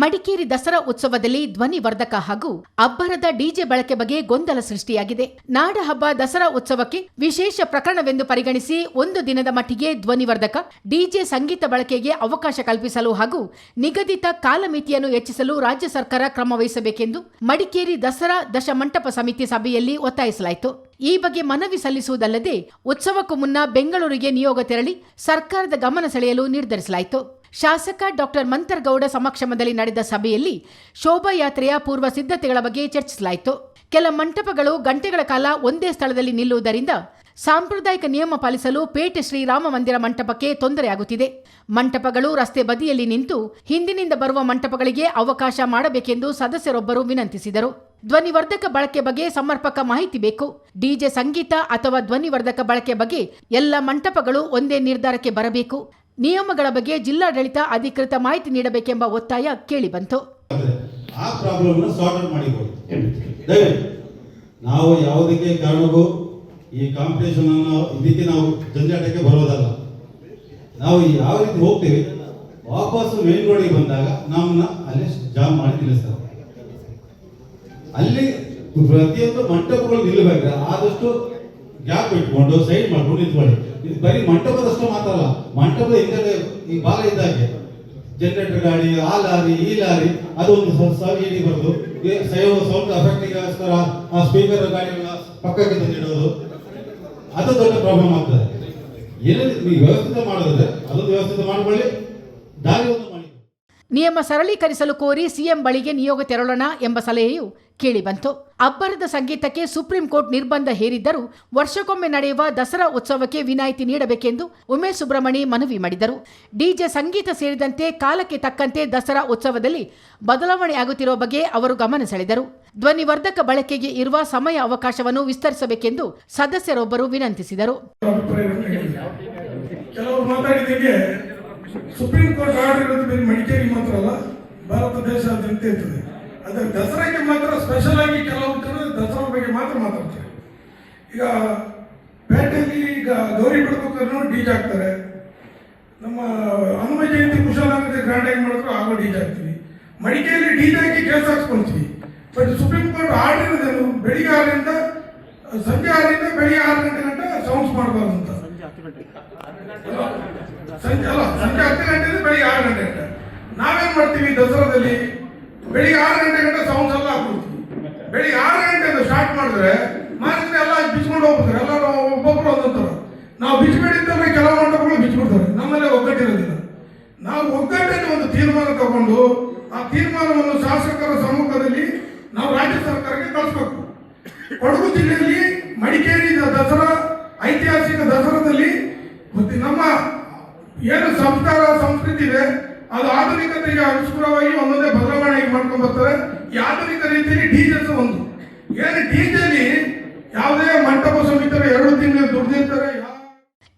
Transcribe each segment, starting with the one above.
ಮಡಿಕೇರಿ ದಸರಾ ಉತ್ಸವದಲ್ಲಿ ಧ್ವನಿವರ್ಧಕ ಹಾಗೂ ಅಬ್ಬರದ ಡಿಜೆ ಬಳಕೆ ಬಗ್ಗೆ ಗೊಂದಲ ಸೃಷ್ಟಿಯಾಗಿದೆ. ನಾಡ ಹಬ್ಬ ದಸರಾ ಉತ್ಸವಕ್ಕೆ ವಿಶೇಷ ಪ್ರಕರಣವೆಂದು ಪರಿಗಣಿಸಿ ಒಂದು ದಿನದ ಮಟ್ಟಿಗೆ ಧ್ವನಿವರ್ಧಕ ಡಿಜೆ ಸಂಗೀತ ಬಳಕೆಗೆ ಅವಕಾಶ ಕಲ್ಪಿಸಲು ಹಾಗೂ ನಿಗದಿತ ಕಾಲಮಿತಿಯನ್ನು ಹೆಚ್ಚಿಸಲು ರಾಜ್ಯ ಸರ್ಕಾರ ಕ್ರಮ ವಹಿಸಬೇಕೆಂದು ಮಡಿಕೇರಿ ದಸರಾ ದಶಮಂಟಪ ಸಮಿತಿ ಸಭೆಯಲ್ಲಿ ಒತ್ತಾಯಿಸಲಾಯಿತು. ಈ ಬಗ್ಗೆ ಮನವಿ ಸಲ್ಲಿಸುವುದಲ್ಲದೆ, ಉತ್ಸವಕ್ಕೂ ಮುನ್ನ ಬೆಂಗಳೂರಿಗೆ ನಿಯೋಗ ತೆರಳಿ ಸರ್ಕಾರದ ಗಮನ ಸೆಳೆಯಲು ನಿರ್ಧರಿಸಲಾಯಿತು. ಶಾಸಕ ಡಾಕ್ಟರ್ ಮಂತರ್ಗೌಡ ಸಮಕ್ಷಮದಲ್ಲಿ ನಡೆದ ಸಭೆಯಲ್ಲಿ ಶೋಭಾಯಾತ್ರೆಯ ಪೂರ್ವ ಸಿದ್ಧತೆಗಳ ಬಗ್ಗೆ ಚರ್ಚಿಸಲಾಯಿತು. ಕೆಲ ಮಂಟಪಗಳು ಗಂಟೆಗಳ ಕಾಲ ಒಂದೇ ಸ್ಥಳದಲ್ಲಿ ನಿಲ್ಲುವುದರಿಂದ ಸಾಂಪ್ರದಾಯಿಕ ನಿಯಮ ಪಾಲಿಸಲು ಪೇಟೆ ಶ್ರೀರಾಮ ಮಂದಿರ ಮಂಟಪಕ್ಕೆ ತೊಂದರೆಯಾಗುತ್ತಿದೆ. ಮಂಟಪಗಳು ರಸ್ತೆ ಬದಿಯಲ್ಲಿ ನಿಂತು ಹಿಂದಿನಿಂದ ಬರುವ ಮಂಟಪಗಳಿಗೆ ಅವಕಾಶ ಮಾಡಬೇಕೆಂದು ಸದಸ್ಯರೊಬ್ಬರು ವಿನಂತಿಸಿದರು. ಧ್ವನಿವರ್ಧಕ ಬಳಕೆ ಬಗ್ಗೆ ಸಮರ್ಪಕ ಮಾಹಿತಿ ಬೇಕು. ಡಿಜೆ ಸಂಗೀತ ಅಥವಾ ಧ್ವನಿವರ್ಧಕ ಬಳಕೆ ಬಗ್ಗೆ ಎಲ್ಲ ಮಂಟಪಗಳು ಒಂದೇ ನಿರ್ಧಾರಕ್ಕೆ ಬರಬೇಕು. ನಿಯಮಗಳ ಬಗ್ಗೆ ಜಿಲ್ಲಾಡಳಿತ ಅಧಿಕೃತ ಮಾಹಿತಿ ನೀಡಬೇಕೆಂಬ ಒತ್ತಾಯ ಕೇಳಿ ಬಂತು ಆ ಪ್ರಾಬ್ಲಮ್ ಸಾರ್ಟ್ ನಾವು ಯಾವುದಕ್ಕೆ ಕಾರಣಕ್ಕೂ ಈ ಕಾಂಪಿಟೇಷನ್ ಅನ್ನು ಇದಕ್ಕೆ ನಾವು ಜಂಜಾಟಕ್ಕೆ ಬರೋದಲ್ಲ. ನಾವು ಯಾವ ರೀತಿ ಹೋಗ್ತೀವಿ, ವಾಪಸ್ ಮೇನ್ ರೋಡಿಗೆ ಬಂದಾಗ ನಮ್ಮನ್ನ ಅಲ್ಲಿ ಜಾಮ್ ಮಾಡಿ ನಿಲ್ಲಿಸ್ತಾರೆ. ಅಲ್ಲಿ ಪ್ರತಿಯೊಂದು ಮಂಟಪಗಳು ನಿಲ್ಲಬೇಕು ಆದಷ್ಟು ಗ್ಯಾಪ್ ಇಟ್ಕೊಂಡು ಸೈಡ್ ಮಾಡ್ಕೊಂಡು ನಿಂತ್ಕೊಳ್ಳಿ. ಇದು ಬರೀ ಮಂಟಪದಷ್ಟು ಮಾತಲ್ಲ ಅಲ್ಲ ಮಂಟಪದ ಹಿಂದೆ ಈ ಬಾಲ ಇದ್ದಾಗೆ. ಜನರೇಟರ್ ಗಾಡಿ, ಆ ಲಾರಿ, ಈ ಲಾರಿ, ಅದೊಂದು ಸವಿಯಲ್ಲಿ ಬರೋದು. ಸೌಂಡ್ ಅಫೆಕ್ಟಿಗೋಸ್ಕರ ಆ ಸ್ಪೀಕರ್ ಗಾಡಿಗಳ ಪಕ್ಕಕ್ಕೆ ತಂದಿಡೋದು. ಅದು ದೊಡ್ಡ ಪ್ರಾಬ್ಲಮ್ ಆಗ್ತದೆ. ಏನಿದೆ ನೀವು ವ್ಯವಸ್ಥಿತ ಮಾಡಿದ್ರೆ ಅದೊಂದು ವ್ಯವಸ್ಥಿತ ಮಾಡ್ಕೊಳ್ಳಿ. ದಾರಿ ಒಂದು ಮಾಡಿ ನಿಯಮ ಸರಳೀಕರಿಸಲು ಕೋರಿ ಸಿಎಂ ಬಳಿಗೆ ನಿಯೋಗ ತೆರಳೋಣ ಎಂಬ ಸಲಹೆಯು ಕೇಳಿಬಂತು ಅಬ್ಬರದ ಸಂಗೀತಕ್ಕೆ ಸುಪ್ರೀಂ ಕೋರ್ಟ್ ನಿರ್ಬಂಧ ಹೇರಿದ್ದರೂ ವರ್ಷಕ್ಕೊಮ್ಮೆ ನಡೆಯುವ ದಸರಾ ಉತ್ಸವಕ್ಕೆ ವಿನಾಯಿತಿ ನೀಡಬೇಕೆಂದು ಉಮೇಶ್ ಸುಬ್ರಹ್ಮಣಿ ಮನವಿ ಮಾಡಿದರು. ಡಿಜೆ ಸಂಗೀತ ಸೇರಿದಂತೆ ಕಾಲಕ್ಕೆ ತಕ್ಕಂತೆ ದಸರಾ ಉತ್ಸವದಲ್ಲಿ ಬದಲಾವಣೆ ಆಗುತ್ತಿರುವ ಬಗ್ಗೆ ಅವರು ಗಮನ ಸೆಳೆದರು. ಧ್ವನಿವರ್ಧಕ ಬಳಕೆಗೆ ಇರುವ ಸಮಯ ಅವಕಾಶವನ್ನು ವಿಸ್ತರಿಸಬೇಕೆಂದು ಸದಸ್ಯರೊಬ್ಬರು ವಿನಂತಿಸಿದರು. ಸುಪ್ರೀಂ ಕೋರ್ಟ್ ಭಾರತ ದೇಶಾದ್ಯಂತ ಆದರೆ ದಸರಾಗೆ ಮಾತ್ರ ಸ್ಪೆಷಲ್ ಆಗಿ ಕೆಲವು ಕಡೆ ದಸರಾ ಬಗ್ಗೆ ಮಾತ್ರ ಮಾತಾಡ್ತಾರೆ. ಈಗ ಪೇಟೆಯಲ್ಲಿ ಈಗ ಗೌರಿ ಬಿಡ್ಬೇಕಾದ್ರೂ ಡೀಜ್ ಹಾಕ್ತಾರೆ ನಮ್ಮ ಹನುಮ ಜಯಂತಿ ಕುಶಾಲನಗರ ಗ್ರ್ಯಾಂಡ್ ಆಗಿ ಮಾಡಿದ್ರು ಆಗೋ ಡೀಜ್ ಹಾಕ್ತೀವಿ ಮಡಿಕೆಯಲ್ಲಿ ಡೀಜ್ ಹಾಕಿ ಕೆಲಸ ಹಾಕ್ಸ್ಕೊಳ್ತೀವಿ ಬಟ್ ಸುಪ್ರೀಂ ಕೋರ್ಟ್ ಆರ್ಡರ್ ಬೆಳಿಗ್ಗೆ ಆರರಿಂದ, ಸಂಜೆ ಆರರಿಂದ, ಬೆಳಿಗ್ಗೆ ಆರು ಗಂಟೆ ಗಂಟೆ ಸೌಂಡ್ಸ್ ಮಾಡಬಾರ್ದು ಅಂತ. ಸಂಜೆ ಅಲ್ಲ, ಸಂಜೆ ಹತ್ತು ಗಂಟೆಯಿಂದ ಬೆಳಿಗ್ಗೆ ಆರು ಗಂಟೆ ಗಂಟೆ. ನಾವೇನ್ ಮಾಡ್ತೀವಿ ದಸರಾದಲ್ಲಿ? ಬೆಳಿಗ್ಗೆ ಆರು ಗಂಟೆ ಗಂಟೆ ಸೌಂಡ್ಸ್ ಎಲ್ಲ ಹಾಕ್ಬಿಡ್ತೀವಿ. ಬೆಳಿಗ್ಗೆ ಆರು ಗಂಟೆಯಿಂದ ಸ್ಟಾರ್ಟ್ ಮಾಡಿದ್ರೆ ಮಾರ್ಕೆಟ್ ಎಲ್ಲ ಬಿಚ್ಕೊಂಡು ಹೋಗ್ಬಿಡ್ತಾರೆ. ಎಲ್ಲ ಒಬ್ಬೊಬ್ಬರು ಒಬ್ಬೊಬ್ರು ಒಂದೊಂಥರ ನಾವು ಬಿಚ್ಬೇಡಿದ್ದರೆ ಕೆಲವು ಮಂಟಪಗಳು ಬಿಚ್ಬಿಡ್ತಾರೆ. ನಮ್ಮಲ್ಲೇ ಒಗ್ಗಟ್ಟಿರೋದಿಲ್ಲ. ನಾವು ಒಗ್ಗಟ್ಟಿನ ಒಂದು ತೀರ್ಮಾನ ತಗೊಂಡು ಆ ತೀರ್ಮಾನವನ್ನು ಶಾಸಕರ ಸಮ್ಮುಖದಲ್ಲಿ ನಾವು ರಾಜ್ಯ ಸರ್ಕಾರಕ್ಕೆ ಕಳಿಸ್ಬೇಕು. ಕೊಡಗು ಜಿಲ್ಲೆಯಲ್ಲಿ ಮಡಿಕೇರಿ ದಸರಾ ಐತಿಹಾಸಿಕ ದಸರಾದಲ್ಲಿ ನಮ್ಮ ಏನು ಸಂಸ್ಕಾರ ಸಂಸ್ಕೃತಿ ಇದೆ ಅದು ಆಧುನಿಕತೆಗೆ ಅನುಗುಣವಾಗಿ ಒಂದೊಂದೇ ಬದಲಾವಣೆ ಮಾಡ್ಕೊಂಡು ಬರ್ತಾರೆ. ಈ ಆಧುನಿಕ ರೀತಿಯಲ್ಲಿ ಡಿಜೆಸ್ ಒಂದು. ಏನು ಡಿಜೆಲಿ ಯಾವುದೇ ಮಂಟಪ ಸಮಿತಿಯರು ಎರಡು ತಿಂಗಳು ದುಡ್ದಿರ್ತಾರೆ ಯಾವ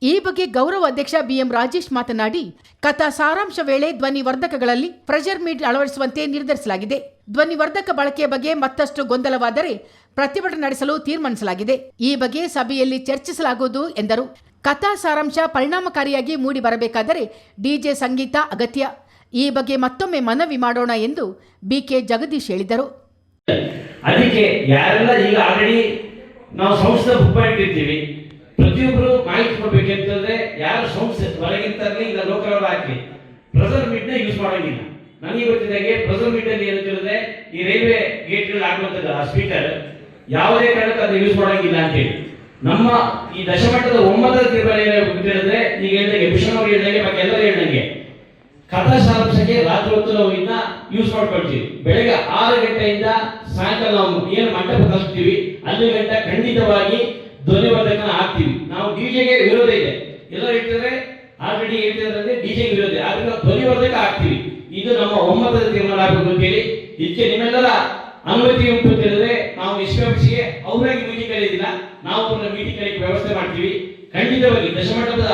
ಈ ಬಗ್ಗೆ ಗೌರವ ಅಧ್ಯಕ್ಷ ಬಿಎಂ ರಾಜೇಶ್ ಮಾತನಾಡಿ, ಕಥಾ ಸಾರಾಂಶ ವೇಳೆ ಧ್ವನಿವರ್ಧಕಗಳಲ್ಲಿ ಪ್ರೆಷರ್ ಮೀಟ್ ಅಳವಡಿಸುವಂತೆ ನಿರ್ಧರಿಸಲಾಗಿದೆ. ಧ್ವನಿವರ್ಧಕ ಬಳಕೆಯ ಬಗ್ಗೆ ಮತ್ತಷ್ಟು ಗೊಂದಲವಾದರೆ ಪ್ರತಿಭಟನೆ ನಡೆಸಲು ತೀರ್ಮಾನಿಸಲಾಗಿದೆ. ಈ ಬಗ್ಗೆ ಸಭೆಯಲ್ಲಿ ಚರ್ಚಿಸಲಾಗುವುದು ಎಂದರು. ಕಥಾ ಸಾರಾಂಶ ಪರಿಣಾಮಕಾರಿಯಾಗಿ ಮೂಡಿ ಬರಬೇಕಾದರೆ ಡಿಜೆ ಸಂಗೀತ ಅಗತ್ಯ. ಈ ಬಗ್ಗೆ ಮತ್ತೊಮ್ಮೆ ಮನವಿ ಮಾಡೋಣ ಎಂದು ಬಿಕೆ ಜಗದೀಶ್ ಹೇಳಿದರು. ಅದಕ್ಕೆ ಯಾರೆಲ್ಲ ಈಗ ಆಲ್ರೆಡಿ ನಾವು ಸಂಸ್ಥೆ ಪ್ರತಿಯೊಬ್ಬರು ಮಾಹಿತಿ ಕೊಡ್ಬೇಕಂತಂದ್ರೆ ಯಾರು ಸಂಸ್ಥೆ ಹೊರಗಿಂತರಲಿ ಇಲ್ಲ ಲೋಕಲ್ ಹಾಕಿ. ಪ್ರೆಸರ್ ಮೀಟ್ನ ಯೂಸ್ ಮಾಡೋಂಗಿಲ್ಲ. ನನಗೆ ಗೊತ್ತಿದ್ದಾಗೆ ಪ್ರೆಸರ್ ಮೀಟ್ ಅಲ್ಲಿ ಏನು ಈ ರೈಲ್ವೆ ಗೇಟ್ಗಳು ಹಾಕುವಂಥದ್ದು ಆ ಸ್ಪೀಕರ್ ಯಾವುದೇ ಕಾರಣಕ್ಕೂ ಅದನ್ನ ಯೂಸ್ ಮಾಡೋಂಗಿಲ್ಲ ಅಂತೇಳಿ ನಮ್ಮ ಈ ದಶಮಟ್ಟದ ಒಂಬತ್ತರ ತೀರ್ಮಾನ ಹೇಳಿದ್ರೆ ಈಗ ಹೇಳಿದಂಗೆ ಭೂಷಣ್ ಅವರು ಹೇಳಿದಂಗೆ ಮತ್ತೆ ಎಲ್ಲರೂ ಹೇಳಿದಂಗೆ ಕಥಾ ಸಾರಾಂಶಕ್ಕೆ ರಾತ್ರಿ ಹೊತ್ತು ನಾವು ಇನ್ನ ಯೂಸ್ ಮಾಡ್ಕೊಳ್ತೀವಿ. ಬೆಳಗ್ಗೆ ಆರು ಗಂಟೆಯಿಂದ ಸಾಯಂಕಾಲ ನಾವು ಏನು ಮಂಟಪ ತಲುಪ್ತೀವಿ ಅಲ್ಲಿ ಗಂಟೆ ಖಂಡಿತವಾಗಿ ಧ್ವನಿವರ್ಧಕನ ಹಾಕ್ತೀವಿ ನಾವು ಡಿಜೆಗೆ ವಿರೋಧ ಇದೆ. ಎಲ್ಲರೂ ಹೇಳ್ತಿದ್ರೆ ಆಲ್ರೆಡಿ ಹೇಳ್ತಿದ್ರೆ ಡಿಜೆಗೆ ವಿರೋಧ ಆದ್ರಿಂದ ಧ್ವನಿವರ್ಧಕ ಹಾಕ್ತೀವಿ ಇದು ನಮ್ಮ ಒಮ್ಮತದ ತೀರ್ಮಾನ ಆಗಬೇಕು ಅಂತೇಳಿ ಹೆಚ್ಚು ನಿಮ್ಮೆಲ್ಲರ ಅನುಮತಿ ಉಂಟು ನಾವು ನಿಷ್ಕರ್ಷಿಗೆ ಅವರಾಗಿ ಮೀಟಿಂಗ್ ಕರೆಯೋದಿಲ್ಲ. ನಾವು ಅವ್ರನ್ನ ಮೀಟಿಂಗ್ ಕರೆಯಕ್ಕೆ ವ್ಯವಸ್ಥೆ ಮಾಡ್ತೀವಿ. ಖಂಡಿತವಾಗಿ ದಶಮಂಟಪದ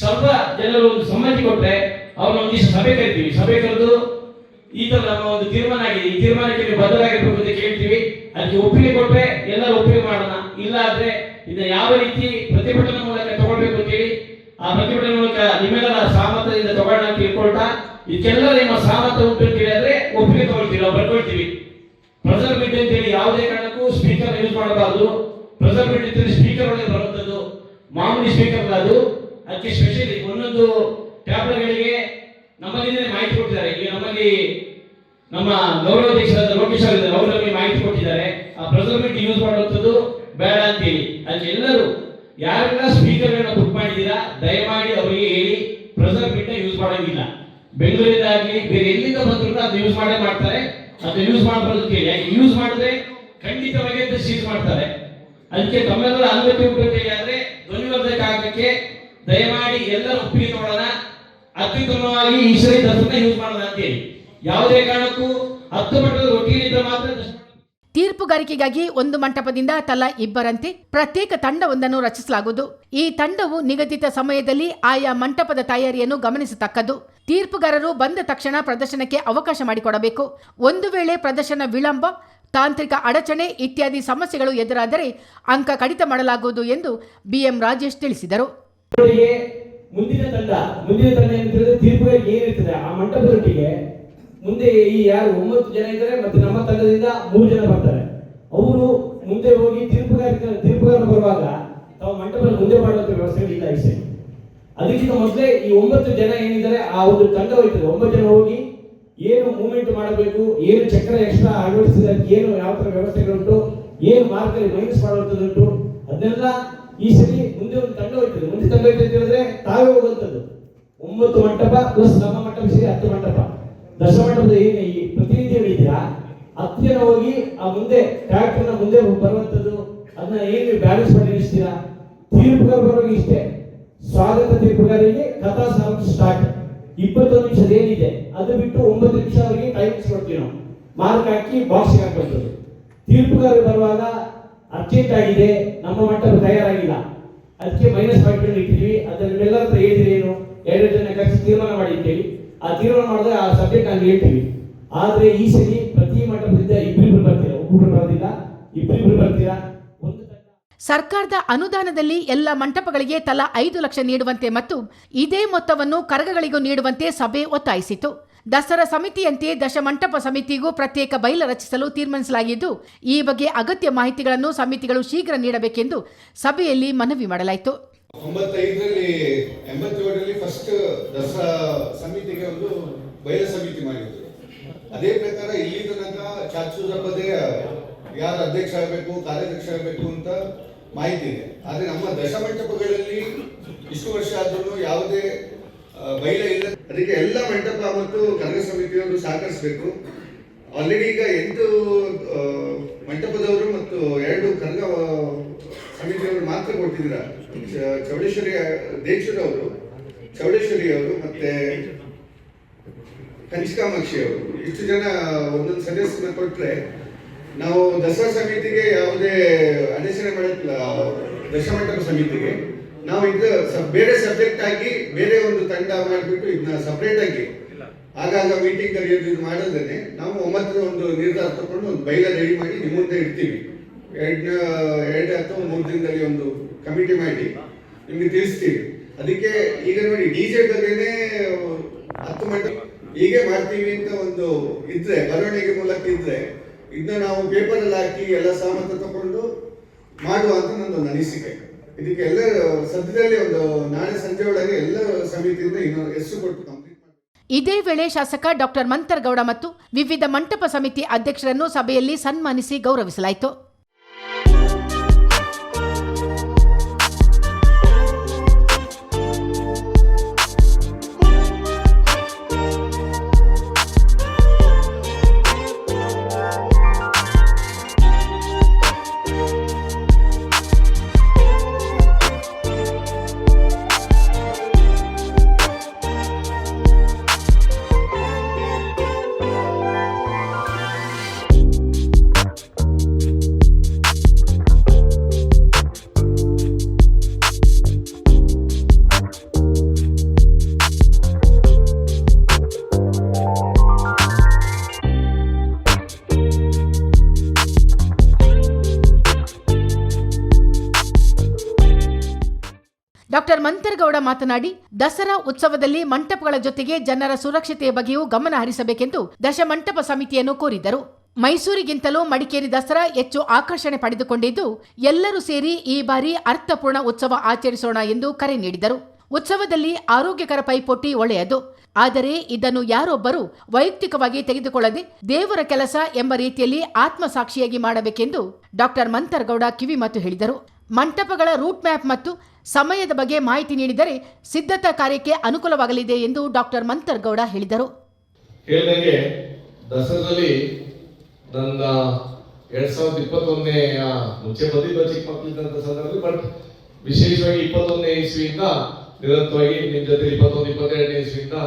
ಸರ್ವ ಜನರು ಒಂದು ಸಮ್ಮತಿ ಕೊಟ್ಟರೆ ಅವ್ರನ್ನ ಒಂದಿಷ್ಟು ಸಭೆ ಕರಿತೀವಿ. ಸಭೆ ಕರೆದು ಈ ತರ ನಮ್ಮ ಒಂದು ತೀರ್ಮಾನ ಆಗಿದೆ. ಈ ತೀರ್ಮಾನಕ್ಕೆ ಬದಲಾಗಿರ್ಬೇಕು ಅಂತ ಕೇಳ್ತೀವಿ. ಅದಕ್ಕೆ ಒಪ್ಪಿಗೆ ಕೊಟ್ಟರೆ ಎಲ್ಲರೂ ಒಪ್ಪಿಗೆ ಮಾಡೋಣ. ಇಲ್ಲ ಆದ್ರೆ ಇದನ್ನ ಯಾವ ರೀತಿ ಪ್ರತಿಭಟನೆ ಮೂಲಕ ತಗೊಳ್ಬೇಕು ಅಂತೇಳಿ ಆ ಪ್ರತಿಭಟನೆ ಮೂಲಕ ನಿಮ್ಮೆಲ್ಲರ ಸಾಮರ್ಥ್ಯದಿಂದ ತಗೊಳ್ಳೋಣ ಅಂತ ತಿಳ್ಕೊಳ್ತಾ, ಇದಕ್ಕೆಲ್ಲ ನಿಮ್ಮ ಸಹಮತ ಉಂಟು ಅಂತ ಒಪ್ಪಿಗೆ ತಗೊಳ್ತೀವಿ, ನಾವು ಬರ್ಕೊಳ್ತೀವಿ. ಪ್ರೆಸರ್ ಮೀಟ್ ಅಂತೇಳಿ ಯಾವುದೇ ಕಾರಣಕ್ಕೂ ಸ್ಪೀಕರ್ ಯೂಸ್ ಮಾಡಬಾರದು. ಪ್ರೆಸರ್ ಮೀಟ್ ಅಂತೇಳಿ ಸ್ಪೀಕರ್ ಒಳಗೆ ಬರುವಂತದ್ದು, ಮಾಮೂಲಿ ಸ್ಪೀಕರ್ ಅದು. ಅದಕ್ಕೆ ಸ್ಪೆಷಲಿ ಒಂದೊಂದು ಟ್ಯಾಬ್ಲೆಟ್ಗಳಿಗೆ ನಮ್ಮಲ್ಲಿಂದಲೇ ಮಾಹಿತಿ ಕೊಟ್ಟಿದ್ದಾರೆ. ಈಗ ನಮ್ಮಲ್ಲಿ ನಮ್ಮ ಗೌರವಾಧ್ಯಕ್ಷರಾದ ಲೋಕೇಶ್ ಅವರು ಮಾಹಿತಿ ಕೊಟ್ಟಿದ್ದಾರೆ. ಆ ಪ್ರೆಸರ್ ಮೀಟ್ ಯೂಸ್ ಮಾಡುವಂಥದ್ದು ಬೇಡ ಅಂತೇಳಿ ಅದಕ್ಕೆ ಎಲ್ಲರೂ ಯಾರೆಲ್ಲ ಏನೋ ಬುಕ್ ಮಾಡಿದ್ದೀರಾ, ದಯಮಾಡಿ ಅವರಿಗೆ ಹೇಳಿ ಪ್ರೆಸರ್ ಬಿಟ್ಟ ಯೂಸ್ ಮಾಡೋಂಗಿಲ್ಲ. ಬೆಂಗಳೂರಿಂದಾಗಲಿ ಬೇರೆ ಎಲ್ಲಿಂದ ಬಂದ್ರು ಅದು ಯೂಸ್ ಮಾಡೇ ಮಾಡ್ತಾರೆ. ಅದು ಯೂಸ್ ಮಾಡಬಾರ್ದು ಕೇಳಿ ಯಾಕೆ ಯೂಸ್ ಮಾಡಿದ್ರೆ ಖಂಡಿತವಾಗಿ ಅಂತ ಸೀಸ್ ಮಾಡ್ತಾರೆ. ಅದಕ್ಕೆ ತಮ್ಮೆಲ್ಲರ ಅನುಮತಿ ಹೇಳಿ ಆದ್ರೆ ಧ್ವನಿವರ್ಧಕ ಹಾಕಕ್ಕೆ ದಯಮಾಡಿ ಎಲ್ಲರೂ ಒಪ್ಪಿಗೆ ನೋಡೋಣ ಅತ್ಯುತ್ತಮವಾಗಿ ಈಶ್ವರಿ ದರ್ಶನ ಯೂಸ್ ಮಾಡೋಣ ಅಂತೇಳಿ ಯಾವುದೇ ಕಾರಣಕ್ಕೂ ಹತ್ತು ಮಟ್ಟದ ಒಟ್ಟಿಗೆ ಮಾತ್ರ ತೀರ್ಪುಗಾರಿಕೆಗಾಗಿ ಒಂದು ಮಂಟಪದಿಂದ ತಲಾ ಇಬ್ಬರಂತೆ ಪ್ರತ್ಯೇಕ ತಂಡವೊಂದನ್ನು ರಚಿಸಲಾಗುವುದು. ಈ ತಂಡವು ನಿಗದಿತ ಸಮಯದಲ್ಲಿ ಆಯಾ ಮಂಟಪದ ತಯಾರಿಯನ್ನು ಗಮನಿಸತಕ್ಕದ್ದು. ತೀರ್ಪುಗಾರರು ಬಂದ ತಕ್ಷಣ ಪ್ರದರ್ಶನಕ್ಕೆ ಅವಕಾಶ ಮಾಡಿಕೊಡಬೇಕು. ಒಂದು ವೇಳೆ ಪ್ರದರ್ಶನ ವಿಳಂಬ, ತಾಂತ್ರಿಕ ಅಡಚಣೆ ಇತ್ಯಾದಿ ಸಮಸ್ಯೆಗಳು ಎದುರಾದರೆ ಅಂಕ ಕಡಿತ ಮಾಡಲಾಗುವುದು ಎಂದು ಬಿಎಂ ರಾಜೇಶ್ ತಿಳಿಸಿದರು. ಮುಂದಿನ ತಂಡ ಮುಂದಿನ ತಂಡ ಏನಿರ್ತದೆ ತೀರ್ಪುಗಾರಿಕೆ ಏನಿರ್ತದೆ, ಆ ಮಂಟಪದೊಟ್ಟಿಗೆ ಮುಂದೆ ಈ ಯಾರು ಒಂಬತ್ತು ಜನ ಇದ್ದಾರೆ ಮತ್ತೆ ನಮ್ಮ ತಂಡದಿಂದ ಮೂರು ಜನ ಬರ್ತಾರೆ. ಅವರು ಮುಂದೆ ಹೋಗಿ ತೀರ್ಪುಗಾರಿಕೆ ತೀರ್ಪುಗಾರ ಬರುವಾಗ ತಾವು ಮಂಟಪದ ಮುಂದೆ ಮಾಡುವಂತ ವ್ಯವಸ್ಥೆಗಳಿಲ್ಲ ಸರಿ. ಅದಕ್ಕಿಂತ ಮೊದಲೇ ಈ ಒಂಬತ್ತು ಜನ ಏನಿದ್ದಾರೆ, ಆ ಒಂದು ತಂಡ ಹೋಯ್ತದೆ ಒಂಬತ್ತು ಜನ ಹೋಗಿ ಏನು ಮೂವ್ಮೆಂಟ್ ಮಾಡಬೇಕು, ಏನು ಚಕ್ರ ಎಕ್ಸ್ಟ್ರಾ ಅಳವಡಿಸಿದ ಏನು ಯಾವ ತರ ವ್ಯವಸ್ಥೆಗಳುಂಟು ಏನು ಮಾರ್ಗದಲ್ಲಿ ಮೈನಸ್ ಮಾಡುವಂಥದ್ದುಂಟು ಅದನ್ನೆಲ್ಲ ಈ ಸರಿ ಮುಂದೆ ಒಂದು ತಂಡ ಹೋಯ್ತದೆ ಮುಂದೆ ತಂಡ ಹೋಯ್ತದೆ ಅಂತ ಹೇಳಿದ್ರೆ ತಾವೇ ಹೋಗುವಂಥದ್ದು. ಒಂಬತ್ತು ಮಂಟಪ ಪ್ಲಸ್ ನಮ್ಮ ಮಂಟಪ ಸೇರಿ ಹತ್ತು ಮಂಟಪ. ಮಂಟಪದ ಏನು ಈ ಪ್ರತಿನಿಧಿಗಳಿದ್ದೀರಾ ಹತ್ತಿರ ಹೋಗಿ ಆ ಮುಂದೆ ಟ್ರ್ಯಾಕ್ಟರ್ನ ಮುಂದೆ ಬರುವಂಥದ್ದು, ಅದನ್ನ ಏನು ಬ್ಯಾಲೆನ್ಸ್ ಮಾಡಿ ನಿಲ್ಲಿಸ್ತೀರಾ ತೀರ್ಪುಗಾರ ಬರುವಾಗ ಇಷ್ಟೇ. ಸ್ವಾಗತ ತೀರ್ಪುಗಾರಿಗೆ ಕಥಾ ಸಾಲು ಸ್ಟಾರ್ಟ್ ಇಪ್ಪತ್ತೊಂದು ನಿಮಿಷದ ಏನಿದೆ? ಅದು ಬಿಟ್ಟು ಒಂಬತ್ತು ನಿಮಿಷ ಅವರಿಗೆ ಟೈಮ್ಸ್ ಕೊಡ್ತೀವಿ ನಾವು. ಮಾರ್ಕ್ ಹಾಕಿ ಬಾಕ್ಸ್ ಹಾಕುವಂಥದ್ದು ತೀರ್ಪುಗಾರ ಬರುವಾಗ ಅರ್ಜೆಂಟ್ ಆಗಿದೆ, ನಮ್ಮ ಮಟ್ಟ ತಯಾರಾಗಿಲ್ಲ. ಅದಕ್ಕೆ ಮೈನಸ್ ಪಾಯಿಂಟ್ ಇಟ್ಟಿದ್ವಿ ಅದನ್ನೆಲ್ಲರ ಹತ್ರ ಏನು? ಎರಡು ಜನ ಕರೆಸಿ ತೀರ್ಮಾನ ಮಾಡಿ ಆ ತೀರ್ಮಾನ ಮಾಡಿದ್ರೆ ಆ ಸಬ್ಜೆಕ್ಟ್ ನಾನು ಹೇಳ್ತೀವಿ. ಆದರೆ ಈ ಸರಿ ಪ್ರತಿ ಮಂಟಪದಿಂದ ಇಬ್ಬರಿಬ್ರು ಬರ್ತೀರಾ? ಒಬ್ಬೊಬ್ರು ಬರೋದಿಲ್ಲ ಇಬ್ಬರಿಬ್ರು ಬರ್ತೀರಾ? ಸರ್ಕಾರದ ಅನುದಾನದಲ್ಲಿ ಎಲ್ಲ ಮಂಟಪಗಳಿಗೆ ತಲಾ ಐದು ಲಕ್ಷ ನೀಡುವಂತೆ ಮತ್ತು ಇದೇ ಮೊತ್ತವನ್ನು ಕರಗಗಳಿಗೂ ನೀಡುವಂತೆ ಸಭೆ ಒತ್ತಾಯಿಸಿತು. ದಸರಾ ಸಮಿತಿಯಂತೆ ದಶಮಂಟಪ ಸಮಿತಿಗೂ ಪ್ರತ್ಯೇಕ ಬೈಲ ರಚಿಸಲು ತೀರ್ಮಾನಿಸಲಾಗಿದ್ದು, ಈ ಬಗ್ಗೆ ಅಗತ್ಯ ಮಾಹಿತಿಗಳನ್ನು ಸಮಿತಿಗಳು ಶೀಘ್ರ ನೀಡಬೇಕೆಂದು ಸಭೆಯಲ್ಲಿ ಮನವಿ ಮಾಡಲಾಯಿತು. ಒಂಬತ್ತೈದರಲ್ಲಿ ಎಂಬತ್ತೇಳರಲ್ಲಿ ಫಸ್ಟ್ ದಸರಾ ಸಮಿತಿಗೆ ಒಂದು ಬಯಲ ಸಮಿತಿ ಮಾಡಿದ್ರು. ಅದೇ ಪ್ರಕಾರ ಇಲ್ಲಿ ತನಕ ಚಾಚು ಯಾರು ಅಧ್ಯಕ್ಷ ಆಗಬೇಕು, ಕಾರ್ಯಾಧ್ಯಕ್ಷ ಆಗಬೇಕು ಅಂತ ಮಾಹಿತಿ ಇದೆ. ಆದರೆ ನಮ್ಮ ದಶಮಂಟಪಗಳಲ್ಲಿ ಇಷ್ಟು ವರ್ಷ ಆದ್ರೂ ಯಾವುದೇ ಬೈಲ ಇಲ್ಲ ಅದಕ್ಕೆ ಎಲ್ಲ ಮಂಟಪ ಮತ್ತು ಕನಕ ಸಮಿತಿಯವರು ಸಹಕರಿಸಬೇಕು. ಆಲ್ರೆಡಿ ಈಗ ಎಂಟು ಮಂಟಪದವರು ಮತ್ತು ಎರಡು ಕನಕ ಸಮಿತಿಯವರು ಮಾತ್ರ ಕೊಟ್ಟಿದ್ದೀರ? ಚೌಡೇಶ್ವರಿ ದೇಶದವರು ಅವರು ಚೌಡೇಶ್ವರಿ ಅವರು ಮತ್ತೆ ಕನಿಷ್ಕಾಮಾಕ್ಷಿ ಅವರು ಇಷ್ಟು ಜನ ಒಂದೊಂದು ಸದಸ್ಯನ ಕೊಟ್ರೆ ನಾವು ದಸರಾ ಸಮಿತಿಗೆ ಯಾವುದೇ ಅಡಚಣೆ ಮಾಡಿಲ್ಲ ದಶಮಂಟಪ ಸಮಿತಿಗೆ. ನಾವು ಇದು ಬೇರೆ ಸಬ್ಜೆಕ್ಟ್ ಆಗಿ ಬೇರೆ ಒಂದು ತಂಡ ಮಾಡಿಬಿಟ್ಟು ಇದನ್ನ ಸಪ್ರೇಟ್ ಆಗಿ ಆಗಾಗ ಮೀಟಿಂಗ್ ಕರೆಯೋದು ಇದು ಮಾಡೋದೇನೆ ನಾವು ಒಂಬತ್ತರ ಒಂದು ನಿರ್ಧಾರ ತಗೊಂಡು ಒಂದು ಬೈಲ ರೆಡಿ ಮಾಡಿ ನಿಮ್ಮ ಮುಂದೆ ಇಡ್ತೀವಿ ಎರಡು ಎರಡು ಅಥವಾ ಮೂರು ದಿನದಲ್ಲಿ ಒಂದು ಕಮಿಟಿ ಮಾಡಿ. ನಿಮ್ಗೆ ತಿಳಿಸ್ತೀವಿ ಅದಕ್ಕೆ ಈಗ ನೋಡಿ ಡಿಜೆ ಬಗ್ಗೆನೇ ಹತ್ತು ಮಂದಿ. ಹೀಗೆ ಮಾಡ್ತೀವಿ ಅಂತ ಒಂದು ಇದ್ರೆ, ಬರವಣಿಗೆ ಮೂಲಕ ಇದ್ರೆ ಇದನ್ನ ನಾವು ಪೇಪರ್ ಅಲ್ಲಿ ಹಾಕಿ ಎಲ್ಲ ಸಾಮರ್ಥ್ಯ ತಗೊಂಡು ಮಾಡುವ ಅಂತ ನಂದೊಂದು ಅನಿಸಿಕೆ. ಇದಕ್ಕೆ ಎಲ್ಲ ಸದ್ಯದಲ್ಲಿ ಒಂದು, ನಾಳೆ ಸಂಜೆ ಒಳಗೆ ಎಲ್ಲ ಸಮಿತಿಯಿಂದ ಇನ್ನೊಂದು ಹೆಸರು ಕೊಟ್ಟು ಇದೇ ವೇಳೆ ಶಾಸಕ ಡಾಕ್ಟರ್ ಮಂತರ್ಗೌಡ ಮತ್ತು ವಿವಿಧ ಮಂಟಪ ಸಮಿತಿ ಅಧ್ಯಕ್ಷರನ್ನು ಸಭೆಯಲ್ಲಿ ಸನ್ಮಾನಿಸಿ ಗೌರವಿಸಲಾಯಿತು. ಮಂತರಗೌಡ ಮಾತನಾಡಿ, ದಸರಾ ಉತ್ಸವದಲ್ಲಿ ಮಂಟಪಗಳ ಜೊತೆಗೆ ಜನರ ಸುರಕ್ಷತೆಯ ಬಗ್ಗೆಯೂ ಗಮನ ಹರಿಸಬೇಕೆಂದು ದಶಮಂಟಪ ಸಮಿತಿಯನ್ನು ಕೋರಿದರು ಮೈಸೂರಿಗಿಂತಲೂ ಮಡಿಕೇರಿ ದಸರಾ ಹೆಚ್ಚು ಆಕರ್ಷಣೆ ಪಡೆದುಕೊಂಡಿದ್ದು, ಎಲ್ಲರೂ ಸೇರಿ ಈ ಬಾರಿ ಅರ್ಥಪೂರ್ಣ ಉತ್ಸವ ಆಚರಿಸೋಣ ಎಂದು ಕರೆ ನೀಡಿದರು. ಉತ್ಸವದಲ್ಲಿ ಆರೋಗ್ಯಕರ ಪೈಪೋಟಿ ಒಳ್ಳೆಯದು. ಆದರೆ ಇದನ್ನು ಯಾರೊಬ್ಬರು ವೈಯಕ್ತಿಕವಾಗಿ ತೆಗೆದುಕೊಳ್ಳದೆ ದೇವರ ಕೆಲಸ ಎಂಬ ರೀತಿಯಲ್ಲಿ ಆತ್ಮಸಾಕ್ಷಿಯಾಗಿ ಮಾಡಬೇಕೆಂದು ಡಾಕ್ಟರ್ ಮಂತರ್ಗೌಡ ಕಿವಿಮಾತು ಹೇಳಿದರು. ಮಂಟಪಗಳ ರೂಟ್ ಮ್ಯಾಪ್ ಮತ್ತು ಸಮಯದ ಬಗ್ಗೆ ಮಾಹಿತಿ ನೀಡಿದರೆ ಸಿದ್ಧತಾ ಕಾರ್ಯಕ್ಕೆ ಅನುಕೂಲವಾಗಲಿದೆ ಎಂದು ಡಾಕ್ಟರ್ ಮಂತರ್ಗೌಡ ಹೇಳಿದರು. ಹೇಳಿದಂಗೆ ದಸರಾದಲ್ಲಿ ನನ್ನ ಎರಡ್ ಸಾವಿರದ ಇಪ್ಪತ್ತೊಂದನೇ ಮುಂಚೆ ಬಂದಿದ್ದ ಚಿಕ್ಕ ಮಕ್ಕಳಿದ್ದಂತ ಸಂದರ್ಭದಲ್ಲಿ, ಬಟ್ ವಿಶೇಷವಾಗಿ ಇಪ್ಪತ್ತೊಂದನೇ ಇಸ್ವಿಯಿಂದ ನಿರಂತರವಾಗಿ ನಿಮ್ಮ ಜೊತೆ ಇಪ್ಪತ್ತೊಂದು, ಇಪ್ಪತ್ತೆರಡನೇ ಇಸ್ವಿಯಿಂದ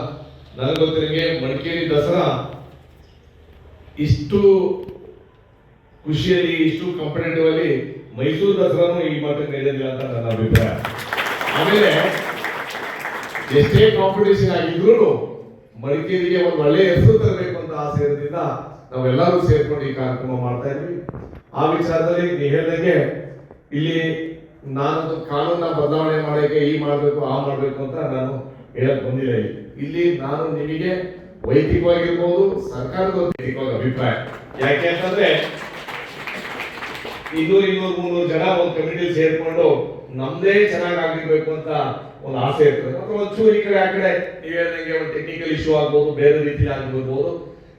ನನಗೆ ಗೊತ್ತಿರಂಗೆ ಮಡಿಕೇರಿ ದಸರಾ ಇಷ್ಟು ಖುಷಿಯಲ್ಲಿ, ಇಷ್ಟು ಕಂಪಟೇಟಿವ್ ಅಲ್ಲಿ ಮೈಸೂರು ದಸರಾನು ಈ ಮಟ್ಟಕ್ಕೆ ನಡೆಯೋದಿಲ್ಲ ಅಂತ ನನ್ನ ಅಭಿಪ್ರಾಯ. ಆಮೇಲೆ, ಎಷ್ಟೇ ಕಾಂಪಿಟೇಷನ್ ಆಗಿದ್ರು ಮಡಿಕೇರಿಗೆ ಒಂದು ಒಳ್ಳೆಯ ಹೆಸರು ತರಬೇಕು ಅಂತ ಆಸೆ ಇರೋದ್ರಿಂದ ನಾವೆಲ್ಲರೂ ಸೇರ್ಕೊಂಡು ಈ ಕಾರ್ಯಕ್ರಮ ಮಾಡ್ತಾ ಇದ್ವಿ. ಆ ವಿಚಾರದಲ್ಲಿ ನೀವು ಹೇಳ್ದಂಗೆ ಇಲ್ಲಿ ನಾನು ಕಾನೂನ ಬದಲಾವಣೆ ಮಾಡೋಕ್ಕೆ ಈ ಮಾಡಬೇಕು, ಆ ಮಾಡಬೇಕು ಅಂತ ನಾನು ಹೇಳಕ್ ಬಂದಿಲ್ಲ ಇಲ್ಲಿ. ನಾನು ನಿಮಗೆ ವೈಯಕ್ತಿಕವಾಗಿರ್ಬೋದು, ಸರ್ಕಾರದ ವೈಯಕ್ತಿಕವಾಗಿ ಅಭಿಪ್ರಾಯ. ಯಾಕೆ ಅಂತಂದ್ರೆ ಇನ್ನೂರು ಇನ್ನೂರು ಮುನ್ನೂರು ಜನ ಒಂದು ಕಮಿಟಿ ಸೇರ್ಕೊಂಡು ನಮ್ದೇ ಚೆನ್ನಾಗಿ ಆಗಿರ್ಬೇಕು ಅಂತ ಒಂದು ಆಸೆ ಇರ್ತದೆ. ಒಂದು ಒಂಚೂರು ಈ ಕಡೆ, ಆ ಕಡೆ ಒಂದು ಟೆಕ್ನಿಕಲ್ ಇಶ್ಯೂ ಆಗ್ಬೋದು, ಬೇರೆ ರೀತಿಲಿ ಆಗಿರ್ಬೋದು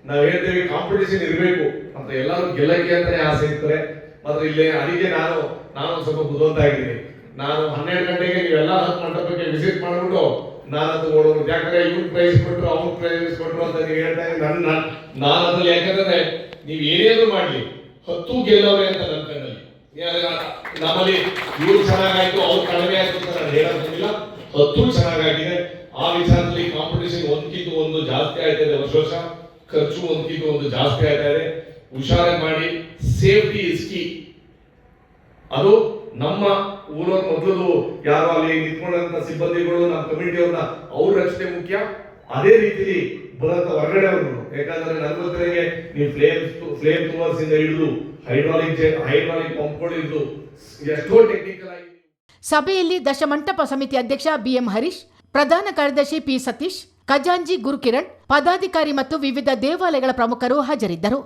ನಾವು ಹೇಳ್ತೇವೆ ಕಾಂಪಿಟೇಷನ್ ಇರಬೇಕು ಅಂತ ಎಲ್ಲರೂ ಗೆಲ್ಲಕ್ಕೆ ಅಂತಾನೆ ಆಸೆ ಇರ್ತಾರೆ ಮತ್ತೆ ಇಲ್ಲಿ ಅದಕ್ಕೆ ನಾನು ನಾನು ಸ್ವಲ್ಪ ಬುದ್ಧಂತ ಇದ್ದೀನಿ ನಾನು ಹನ್ನೆರಡು ಗಂಟೆಗೆ ನೀವೆಲ್ಲ ಹತ್ತು ಮಂಟಪಕ್ಕೆ ವಿಸಿಟ್ ಮಾಡ್ಬಿಟ್ಟು ನಾನಂತೂ ಓಡೋದು ಯಾಕಂದ್ರೆ ಇವ್ರು ಪ್ರೈಸ್ ಕೊಟ್ಟರು ಅವ್ರು ಪ್ರೈಸ್ ಕೊಟ್ಟರು ಅಂತ ನೀವು ಹೇಳ್ತಾ ನನ್ನ- ನಾನು ಅದ್ರಲ್ಲಿ ಯಾಕಂದ್ರೆ ನೀವು ಏನೇನು ಮಾಡ್ಲಿ. ಹತ್ತು ಗೆಲ್ಲವ್ರೆ ಅಂತ ನನ್ನ ಕಣ್ಣಲ್ಲಿ. ನಮ್ಮಲ್ಲಿ ಇವ್ರು ಚೆನ್ನಾಗಾಯ್ತು, ಅವ್ರು ಕಡಿಮೆ ಆಯ್ತು ಅಂತ ನಾನು ಹೇಳೋದಿಲ್ಲ ಹತ್ತು ಚೆನ್ನಾಗಾಗಿದೆ. ಆ ವಿಚಾರದಲ್ಲಿ ಕಾಂಪಿಟೇಷನ್ ಒಂದ್ಕಿಂತ ಒಂದು ಜಾಸ್ತಿ ಆಯ್ತಾ ಇದೆ ವರ್ಷ. ವರ್ಷ ಖರ್ಚು ಒಂದ್ಕಿಂತ ಒಂದು ಜಾಸ್ತಿ ಆಯ್ತಾ ಇದೆ. ಹುಷಾರಾಗಿ ಮಾಡಿ. ಸೇಫ್ಟಿ ಇಸ್ ಕೀ ಅದು ನಮ್ಮ ಊರವ್ರ ಮೊದಲು ಯಾರು ಅಲ್ಲಿ ನಿಂತ್ಕೊಂಡಂತ ಸಿಬ್ಬಂದಿಗಳು, ನಮ್ಮ ಕಮಿಟಿಯವ್ರನ್ನ ಅವ್ರ ರಕ್ಷಣೆ ಮುಖ್ಯ. ಅದೇ ರೀತಿಲಿ ಬರಂತ ಹೊರಗಡೆ ಅವರು ಯಾಕಂದ್ರೆ ನನ್ಗೆ ಗೊತ್ತಿರಂಗೆ ನೀವು ಫ್ಲೇಮ್ ಫ್ಲೇಮ್ ಟೂವರ್ಸ್ ಇಂದ ಹಿಡಿದು ಹೈಡ್ರಾಲಿಕ್ ಹೈಡ್ರಾಲಿಕ್ ಪಂಪ್ಗಳು ಇದ್ದು ಎಷ್ಟೋ ಟೆಕ್ನಿಕಲ್ ಆಗಿ ಸಭೆಯಲ್ಲಿ ದಶಮಂಟಪ ಸಮಿತಿ ಅಧ್ಯಕ್ಷ ಬಿಎಂ ಹರೀಶ್, ಪ್ರಧಾನ ಕಾರ್ಯದರ್ಶಿ ಪಿ ಸತೀಶ್ ಖಜಾಂಜಿ ಗುರುಕಿರಣ್, ಪದಾಧಿಕಾರಿ ಮತ್ತು ವಿವಿಧ ದೇವಾಲಯಗಳ ಪ್ರಮುಖರು ಹಾಜರಿದ್ದರು.